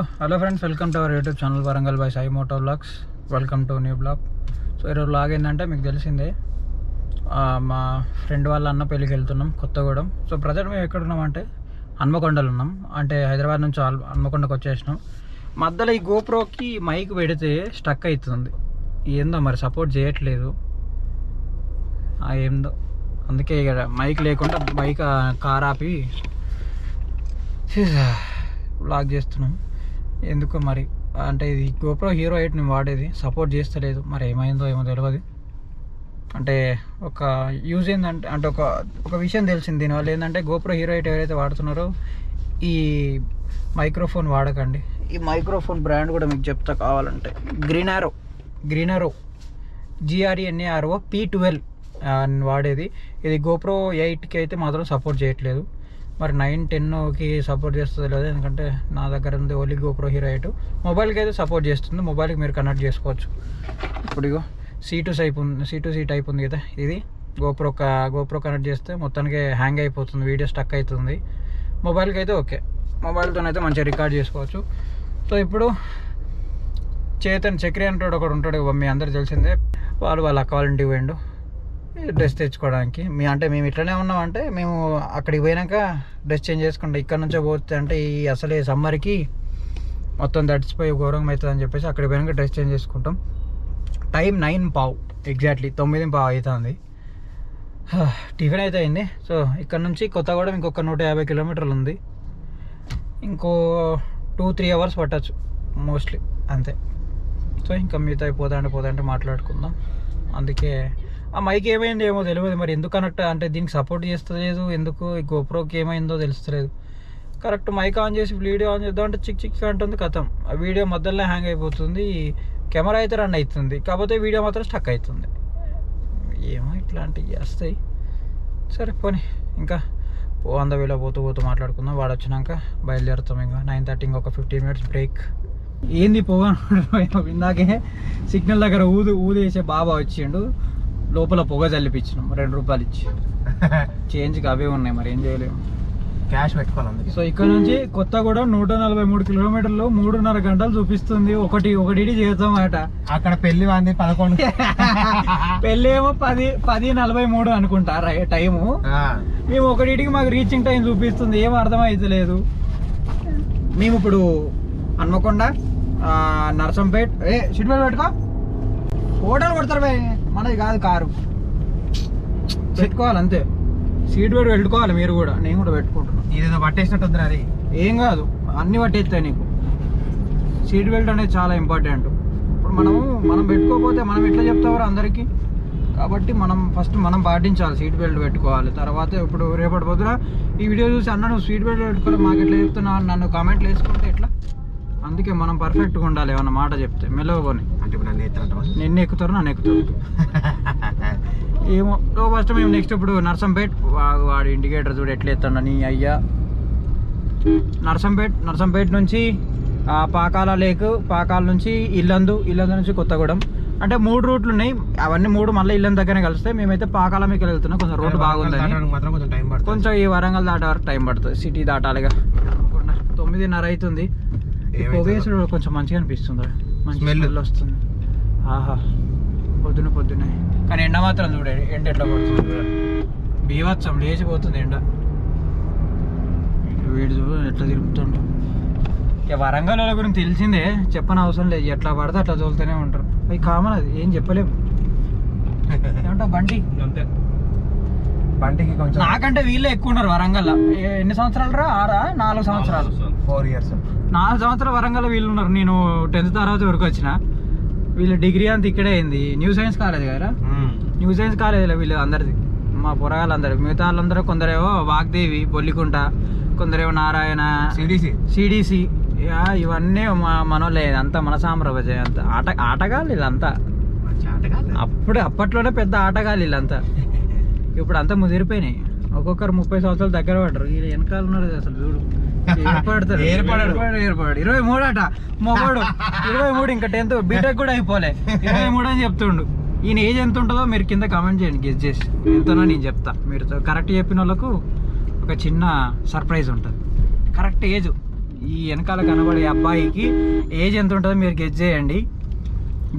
So hello friends welcome to our YouTube channel Warangal by Sai moto vlogs welcome to new vlog so ఈరోజు blog ఏంటంటే మీకు తెలిసిందే మా friend వాళ్ళ అన్న పెళ్ళికి వెళ్తున్నాం కొత్తగూడెం. సో ప్రజెంట్ మేము ఎక్కడ ఉన్నామంటే హన్మకొండలో ఉన్నాం. అంటే హైదరాబాద్ నుంచి హన్మకొండకు వచ్చేసినాం. మధ్యలో ఈ గోప్రోకి మైక్ పెడితే స్టక్ అవుతుంది. ఏందో మరి సపోర్ట్ చేయట్లేదు. ఏందో. అందుకే మైక్ లేకుండా బైక్ కార్ ఆపి బ్లాగ్ చేస్తున్నాం. ఎందుకో మరి? అంటే ఇది గోప్రో హీరో ఎయిట్ నేను వాడేది. సపోర్ట్ చేస్తలేదు. మరి ఏమైందో ఏమో తెలియదు అంటే ఒక యూజ్ ఏంటంటే అంటే ఒక ఒక విషయం తెలిసింది దీనివల్ల ఏంటంటే గోప్రో హీరో ఎయిట్ ఎవరైతే వాడుతున్నారో ఈ మైక్రోఫోన్ వాడకండి. ఈ మైక్రోఫోన్ బ్రాండ్ కూడా మీకు చెప్తా కావాలంటే గ్రీన్ ఆరో గ్రీన్ ఆరో జిఆర్ఈఎన్ఏఆర్ఓ పీ ట్వెల్వ్ వాడేది. ఇది గోప్రో ఎయిట్కి అయితే మాత్రం సపోర్ట్ చేయట్లేదు. మరి నైన్ టెన్కి సపోర్ట్ చేస్తుంది లేదు ఎందుకంటే నా దగ్గర ఉంది ఓన్లీ గోప్రో హీరో ఎయిట్. మొబైల్కి అయితే సపోర్ట్ చేస్తుంది మొబైల్కి మీరు కనెక్ట్ చేసుకోవచ్చు. ఇప్పుడు ఇగో సీ టు సైప్ ఉంది సీ టు సీ టైప్ ఉంది కదా ఇది గోప్రో గోప్రో కనెక్ట్ చేస్తే మొత్తానికి హ్యాంగ్ అయిపోతుంది వీడియో స్టక్ అవుతుంది. మొబైల్కి అయితే ఓకే మొబైల్తోనైతే మంచిగా రికార్డ్ చేసుకోవచ్చు. సో ఇప్పుడు చేతన్ చక్రి అంటాడు ఒకడు ఉంటాడు మీ అందరు తెలిసిందే వాళ్ళు వాళ్ళ అక్క వాళ్ళ ఇంటికి పోయిండు. డ్రెస్ తెచ్చుకోవడానికి. మీ అంటే మేము ఇట్లనే ఉన్నామంటే మేము అక్కడికి పోయినాక డ్రెస్ చేంజ్ చేసుకుంటాం ఇక్కడ నుంచే పోతే అంటే ఈ అసలే సమ్మర్కి మొత్తం తడిచిపోయి ఘోరంగా అవుతుంది అని చెప్పేసి అక్కడికి పోయినాక డ్రెస్ చేంజ్ చేసుకుంటాం. టైం నైన్ పావు ఎగ్జాక్ట్లీ తొమ్మిది పావు అవుతుంది. టిఫిన్ అయితే అయింది. సో ఇక్కడ నుంచి కొత్తగూడెం ఇంకొక నూట యాభై కిలోమీటర్లు ఉంది. ఇంకో టూ త్రీ అవర్స్ పట్టచ్చు మోస్ట్లీ అంతే. సో ఇంకా మిగతా పోతాంటే పోతాంటే మాట్లాడుకుందాం. అందుకే ఆ మైక్ ఏమైంది ఏమో తెలియదు మరి ఎందుకు కనెక్ట్ అంటే దీనికి సపోర్ట్ చేస్తలేదు. ఎందుకు ఈ గోప్రోకి ఏమైందో తెలుస్తలేదు. కరెక్ట్ మైక్ ఆన్ చేసి వీడియో ఆన్ చేద్దాం అంటే చిక్ చిక్ అంటుంది కథం. ఆ వీడియో మధ్యలో హ్యాంగ్ అయిపోతుంది. కెమెరా అయితే రన్ అవుతుంది. కాకపోతే వీడియో మాత్రం స్టక్ అవుతుంది. ఏమో ఇట్లాంటివి వస్తాయి సరే పోనీ. ఇంకా పో అంద వేళ పోతూ పోతూ మాట్లాడుకుందాం. వాడు వచ్చినాక బయలుదేరుతాం ఇంకా. నైన్ థర్టీ ఒక ఫిఫ్టీన్ మినిట్స్ బ్రేక్. ఏంది పోగా ఇందాకే సిగ్నల్ దగ్గర ఊదు ఊదేసే బాబా వచ్చిండు. లోపల పొగ చల్లిపించినాం రెండు రూపాయలు ఇచ్చి. చేంజ్కి అవే ఉన్నాయి మరి ఏం చేయలేము. క్యాష్ పెట్టుకోవాలి సో ఇక్కడ నుంచి కొత్తగూడెం నూట నలభై మూడు కిలోమీటర్లు మూడున్నర గంటలు చూపిస్తుంది. ఒకటి ఒకటి చేద్దాం అట. అక్కడ పెళ్ళి వాంది పదకొండు. పెళ్ళేమో పది పది నలభై మూడు అనుకుంటా టైము. మేము ఒకటికి మాకు రీచింగ్ టైం చూపిస్తుంది ఏం అర్థం అవుతలేదు మేము ఇప్పుడు హన్మకొండ నర్సంపేట్ ఏ బెల్ట్ పెట్టుకో. ఫోటోలు కొడతారు మనది కాదు కారు. పెట్టుకోవాలి అంతే. సీట్ బెల్ట్ పెట్టుకోవాలి మీరు కూడా. నేను కూడా పెట్టుకుంటున్నాను ఇదేదో పట్టేసినట్టు అది. ఏం కాదు. అన్ని పట్టేస్తాయి నీకు. సీట్ బెల్ట్ అనేది చాలా ఇంపార్టెంట్. ఇప్పుడు మనము మనం పెట్టుకోకపోతే మనం ఎట్లా చెప్తావారు అందరికీ? కాబట్టి మనం ఫస్ట్ మనం పాటించాలి సీట్ బెల్ట్ పెట్టుకోవాలి. తర్వాత ఇప్పుడు రేపటి పొద్దున ఈ వీడియో చూసి అన్న నువ్వు సీట్ బెల్ట్ పెట్టుకోవాలి మాకు ఎట్లా చెప్తున్నావు? అని నన్ను కామెంట్లు వేసుకుంటే ఎట్లా? అందుకే మనం పర్ఫెక్ట్గా ఉండాలి ఏమన్నా మాట చెప్తే. మెల్లవని అంటే ఇప్పుడు నన్ను నిన్ను ఎక్కుతారు నన్ను ఎక్కుతారు. ఏమో ఫస్ట్ మేము నెక్స్ట్ ఇప్పుడు నర్సంపేట్ వాడి ఇండికేటర్ చూడు ఎట్లా ఎత్తాడు నీ అయ్యా. నర్సంపేట్ నర్సంపేట్ నుంచి ఆ, పాకాల లేక్ పాకాల నుంచి ఇల్లందు ఇల్లందు నుంచి కొత్తగూడెం. అంటే మూడు రూట్లు ఉన్నాయి అవన్నీ మూడు మళ్ళీ ఇల్లందు దగ్గరనే కలుస్తాయి మేమైతే పాకాల మీకు వెళ్తున్నాం. కొంచెం రోడ్డు బాగుందని. కొంచెం ఈ వరంగల్ దాటే వరకు టైం పడుతుంది సిటీ దాటాలిగా. తొమ్మిదిన్నర అవుతుంది? పొగేసుడు కొంచెం మంచిగా అనిపిస్తుంది మంచి. స్మెల్ వస్తుంది ఆహా పొద్దున పొద్దునే కానీ ఎండ మాత్రం చూడే ఎండ ఎట్లా పడుతుంది. బీభత్సం లేచిపోతుంది ఎండ వీడు చూడు ఎట్లా తిరుగుతుంటాం ఇక వరంగల్ వాళ్ళ గురించి తెలిసిందే చెప్పని అవసరం లేదు. ఎట్లా పడితే అట్లా తోలుతూనే ఉంటారు. అవి కామన్ అది ఏం చెప్పలేము. ఏమంటావు బండి అంతే. బండికి కొంచెం నాకంటే వీళ్ళే ఎక్కువ ఉన్నారు వరంగల్ ఎన్ని సంవత్సరాలు రా? ఆరా? నాలుగు సంవత్సరాలు. ఫోర్ ఇయర్స్ నాలుగు సంవత్సరాలు వరంగల్ వీళ్ళు ఉన్నారు. నేను టెన్త్ తర్వాత వరకు వచ్చిన. వీళ్ళ డిగ్రీ అంతా ఇక్కడే అయింది. న్యూ సైన్స్ కాలేజ్ కదా. న్యూ సైన్స్ కాలేజీలో వీళ్ళు అందరిది. మా పొరగాళ్ళందరూ. మిగతా వాళ్ళందరూ కొందరేమో వాగ్దేవి బొల్లికుంట కొందరేమో నారాయణ సిడిసి సిడిసి ఇవన్నీ మా మనోళ్ళే. అంతా మన సామ్రాజ్యం అంతా. ఆట ఆటగాళ్ళు వీళ్ళంతా. అప్పుడు అప్పట్లోనే పెద్ద ఆటగాళ్ళు వీళ్ళంతా. ఇప్పుడు అంతా ముదిరిపోయినాయి. ఒక్కొక్కరు ముప్పై సంవత్సరాలు దగ్గర పడ్డారు. వీళ్ళు వెనకాల ఉన్నారు అసలు. చూడు. ఏర్పడతారు ఏర్పడరు. ఏర్పడు ఏర్పడు. ఇరవై మూడు అట. మొగోడు. ఇరవై మూడు ఇంకా టెన్త్. బీటెక్ కూడా అయిపోలే. ఇరవై మూడు అని చెప్తుండు. ఈయన ఏజ్ ఎంత ఉంటుందో మీరు కింద కామెంట్ చేయండి గెస్ చేసి. ఎంతనో నేను చెప్తా. మీరు కరెక్ట్ చెప్పిన వాళ్ళకు ఒక చిన్న సర్ప్రైజ్ ఉంటుంది. Correct age. ఈ వెనకాల కనబడే అబ్బాయికి ఏజ్ ఎంత ఉంటుందో మీరు గెజ్ చేయండి.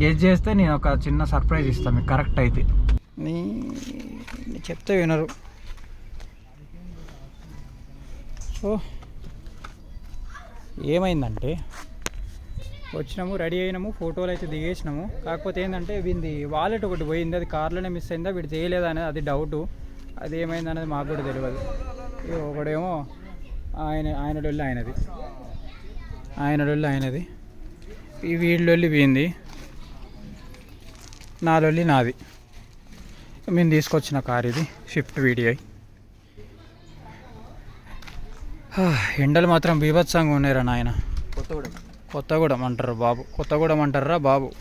గెజ్ చేస్తే నేను ఒక చిన్న సర్ప్రైజ్ ఇస్తాను మీకు కరెక్ట్ అయితే. నీ నీ చెప్తే వినరు. సో ఏమైందంటే వచ్చినాము రెడీ అయినాము ఫోటోలు అయితే దిగేసినాము. కాకపోతే ఏంటంటే వీంది వాలెట్ ఒకటి పోయింది అది కార్లోనే మిస్ అయిందా వీడు చేయలేదా అనేది అది డౌటు అది ఏమైంది అనేది మాకు కూడా తెలియదు. ఒకడేమో ఆయన ఆయన డొల్లి ఆయనది. ఆయన డొల్లి ఆయనది. ఈ వీడి లొల్లి పోయింది. నా లొల్లి నాది. మేము తీసుకొచ్చిన కార్ ఇది షిఫ్ట్ వీడిఐ ఎండలు మాత్రం బీభత్సంగా ఉన్నాయిరా నాయన. కొత్తగూడెం. కొత్తగూడెం అంటారు బాబు. కొత్తగూడెం అంటారా బాబు.